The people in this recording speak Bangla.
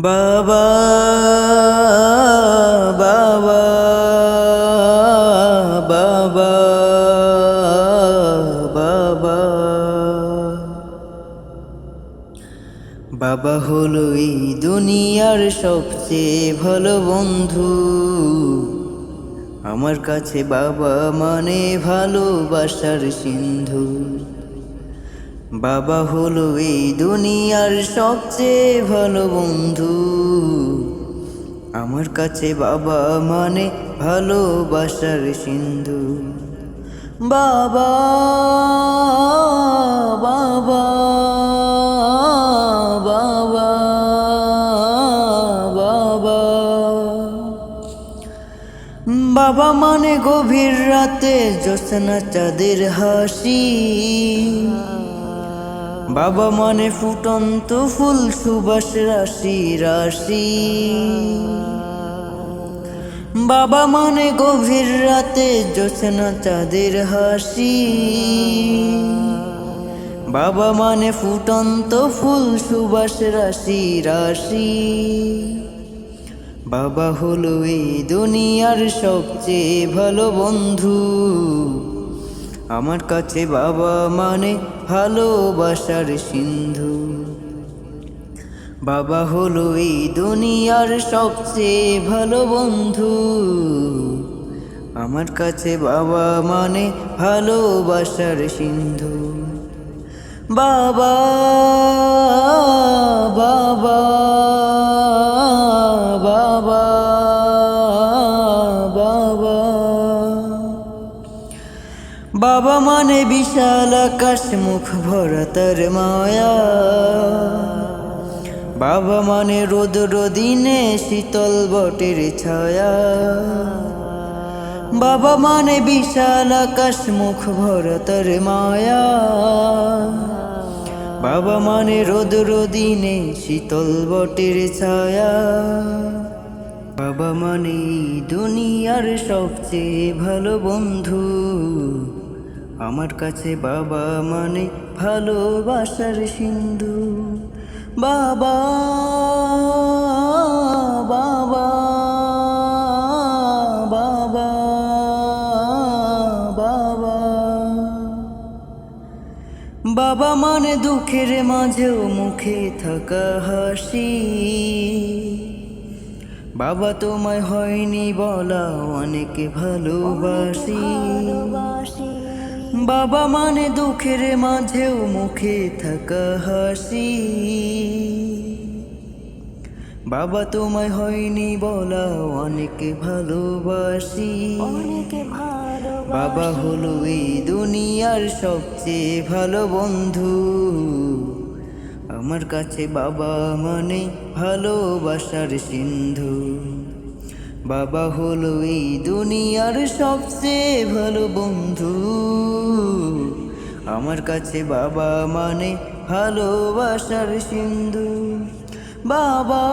বাবা বাবা বাবা বাবা। বাবা হলো এই দুনিয়ার সবচেয়ে ভালো বন্ধু। আমার কাছে বাবা মানে ভালোবাসার সিন্ধু। বাবা হলো এই দুনিয়ার সবচেয়ে ভালো বন্ধু। আমার কাছে বাবা মানে ভালোবাসার সিন্ধু। বাবা বাবা বাবা বাবা। বাবা মানে গভীর রাতে জ্যোৎস্না চাঁদের হাসি। বাবা মানে ফুটন্ত ফুল সুবাস রাশি রাশি। বাবা মানে গভীর রাতে জ্যোৎস্না চাঁদের হাসি। বাবা মানে ফুটন্ত ফুল সুবাস রাশি রাশি। বাবা হলো এই দুনিয়ার সবচেয়ে ভালো বন্ধু। আমার কাছে বাবা মানে ভালোবাসার সিন্ধু। বাবা হলো এই দুনিয়ার সবচেয়ে ভালো বন্ধু। আমার কাছে বাবা মানে ভালোবাসার সিন্ধু। বাবা বাবা মানে বিশাল আকাশ, মুখ ভরা তার মায়া। বাবা মানে রোদ, রদিনে শীতল বটের ছায়া। বাবা মানে বিশাল আকাশ, মুখ ভরা তার মায়া। বাবা মানে রোদ, রদিনে শীতল বটের ছায়া। বাবা মানে দুনিয়ার সবচেয়ে ভালো বন্ধু। আমার কাছে বাবা মানে ভালোবাসার সিন্ধু। বাবা বাবা বাবা বাবা। বাবা মানে দুঃখের মাঝেও মুখে থাকা হাসি। বাবা তোমায় হয়নি বলা অনেকে ভালোবাসি। বাবা মানে দুঃখের মাঝেও মুখে থাকা হাসি। বাবা তোমায় হয়নি বলা অনেক ভালোবাসি। বাবা হলো এই দুনিয়ার সবচেয়ে ভালো বন্ধু। আমার কাছে বাবা মানে ভালোবাসার সিন্ধু। বাবা হলো এই দুনিয়ার সবচেয়ে ভালো বন্ধু। আমার কাছে বাবা মানে ভালোবাসার সিন্ধু। বাবা